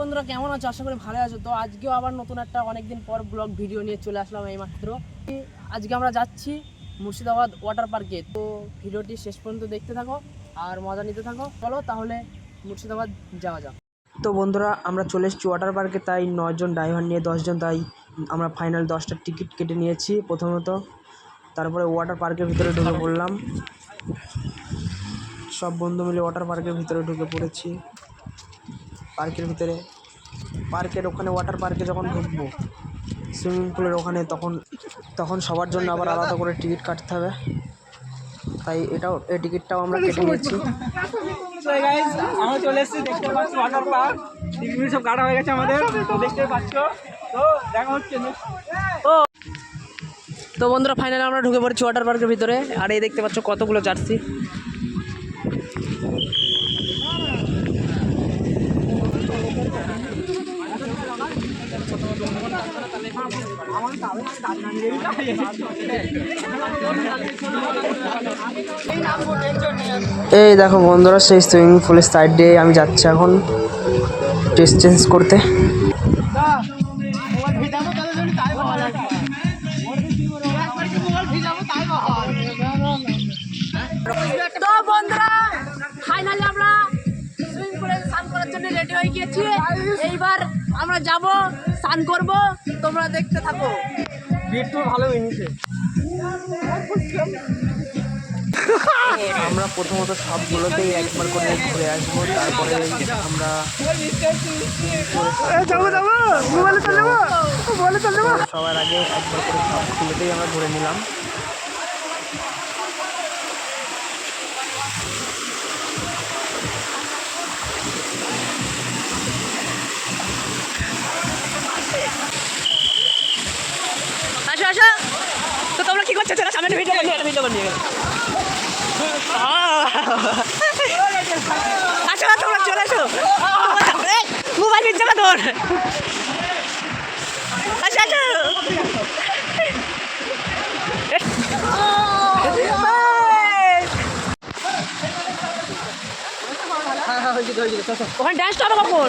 বন্ধুরা, কেমন আছো? আশা করি ভালো আছো। তো আজকেও আবার নতুন একটা অনেকদিন পর ব্লগ ভিডিও নিয়ে চলে আসলাম এইমাত্র। আজকে আমরা যাচ্ছি মুর্শিদাবাদ ওয়াটার পার্কে তো ভিডিওটি শেষ পর্যন্ত দেখতে থাকো আর মজা নিতে থাকো। চলো তাহলে মুর্শিদাবাদ যাওয়া যাক। তো বন্ধুরা, আমরা চলে এসেছি ওয়াটার পার্কে তাই নয়জন ড্রাইভার নিয়ে দশজন, তাই আমরা ফাইনাল দশটা টিকিট কেটে নিয়েছি প্রথমত। তারপরে ওয়াটার পার্কের ভিতরে ঢুকে পড়লাম। সব বন্ধু মিলে ওয়াটার পার্কের ভিতরে ঢুকে পড়েছি। পার্কের ভিতরে। পার্কের ওখানে ওয়াটার পার্কে যখন ঢুকবো সুইমিং পুলের ওখানে তখন তখন সবার জন্য আবার আলাদা করে টিকিট কাটতে হবে। তাই এটাও এই টিকিটটাও আমরা কেটে নিয়েছি আমরা চলে এসেছি দেখতে পাচ্ছি ওয়াটার পার্ক সব কাটা হয়ে গেছে আমাদের দেখতে পাচ্ছ। তো দেখা হচ্ছে next। তো বন্ধুরা ফাইনালি আমরা ঢুকে পড়েছি ওয়াটার পার্কের ভিতরে। আর এই দেখতে পাচ্ছ কতগুলো জার্সি। এই দেখো বন্ধুরা, সেই সুইমিং পুলের সাইড দিয়ে আমি যাচ্ছি এখন। ড্রেস চেঞ্জ করতে। ফাইনালি আমরা সুইমিং পুলে স্নান করার জন্য হয়ে এইবার আমরা যাব, স্নান করব। তোমরা দেখতে থাকো। বিট্টু ভালো হইছে আমরা প্রথমত সবগুলোতেই একবার করে ঘুরে আসব তারপরে আমরা সবার আগে একবার করে সবগুলোতেই আমরা ঘুরে নিলাম। চলো সামনে ভিডিও মোবাইল নিচ্ছে না তোর ওখানে ড্যান্সটা হবে কখন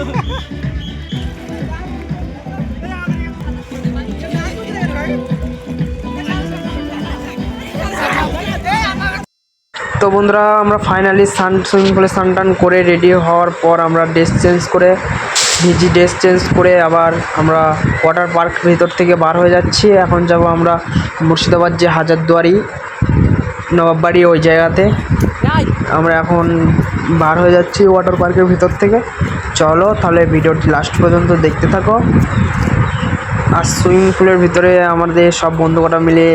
তো বন্ধুরা আমরা ফাইনালি সান সুইমিং পুলে স্নান টান করে রেডি হওয়ার পর আমরা ড্রেস চেঞ্জ করে ভিজি ড্রেস চেঞ্জ করে আবার আমরা ওয়াটার পার্ক ভিতর থেকে বার হয়ে যাচ্ছি। এখন যাব আমরা মুর্শিদাবাদ যে হাজারদুয়ারি নবাববাড়ি ওই জায়গাতে। আমরা এখন বার হয়ে যাচ্ছি ওয়াটার পার্কের ভিতর থেকে। চলো, তাহলে ভিডিওটি লাস্ট পর্যন্ত দেখতে থাকো। আর সুইমিং পুলের ভিতরে আমাদের সব বন্ধু কটা মিলে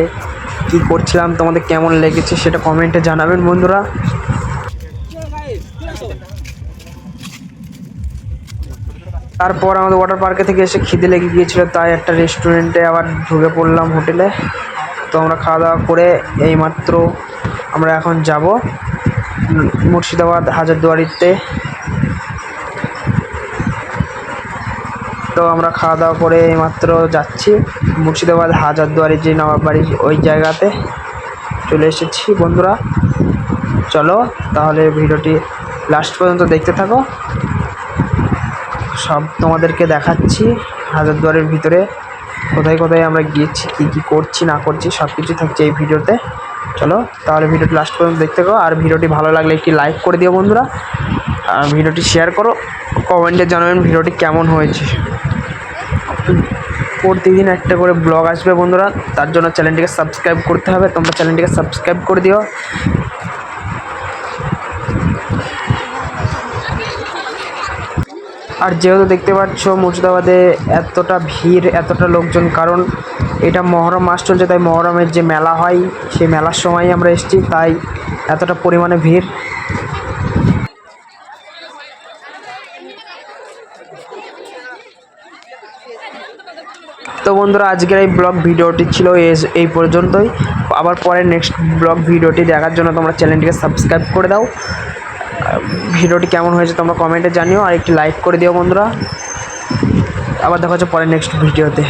কী করছিলাম, তোমাদের কেমন লেগেছে সেটা কমেন্টে জানাবেন বন্ধুরা। তারপর আমাদের ওয়াটার পার্কে থেকে এসে খিদে লেগে গিয়েছিল, তাই একটা রেস্টুরেন্টে আবার ঢুকে পড়লাম হোটেলে তো আমরা খাওয়া দাওয়া করে এইমাত্র আমরা এখন যাব মুর্শিদাবাদ হাজারদুয়ারিতে। তো আমরা খাওয়া দাওয়া করে মাত্র যাচ্ছি। মুর্শিদাবাদ হাজারদুয়ারি যে নবাব বাড়ি ওই জায়গাতে চলে এসেছি বন্ধুরা। চলো তাহলে ভিডিওটি লাস্ট পর্যন্ত দেখতে থাকো। সব তোমাদেরকে দেখাচ্ছি হাজারদুয়ারের ভিতরে। কোথায় কোথায় আমরা গিয়েছি, কী কী করছি, না করছি সব কিছু থাকছে এই ভিডিওতে। চলো তাহলে ভিডিওটি লাস্ট পর্যন্ত দেখতে থাকো। আর ভিডিওটি ভালো লাগলে একটি লাইক করে দিও বন্ধুরা। আর ভিডিওটি শেয়ার করো। কমেন্টে জানাবেন ভিডিওটি কেমন হয়েছে। প্রতিদিন একটা করে ব্লগ আসবে বন্ধুরা। তার জন্য চ্যানেলটিকে সাবস্ক্রাইব করতে হবে। তোমরা চ্যানেলটিকে সাবস্ক্রাইব করে দিও। আর যেহেতু দেখতে পাচ্ছ মুর্শিদাবাদে এতটা ভিড়, এতটা লোকজন, কারণ এটা মহরম মাস চলছে, তাই মহরমের যে মেলা হয়, সেই মেলার সময় আমরা এসেছি, তাই এতটা পরিমাণে ভিড়। তো বন্ধুরা, আজকের এই ব্লগ ভিডিওটি ছিল এই পর্যন্তই। আবার পরে নেক্সট ব্লগ ভিডিওটি দেখার জন্য তোমরা চ্যানেলটিকে সাবস্ক্রাইব করে দাও। ভিডিওটি কেমন হয়েছে তোমরা কমেন্টে জানিও, আর একটি লাইক করে দিও বন্ধুরা। আবার দেখা হচ্ছে পরে নেক্সট ভিডিওতে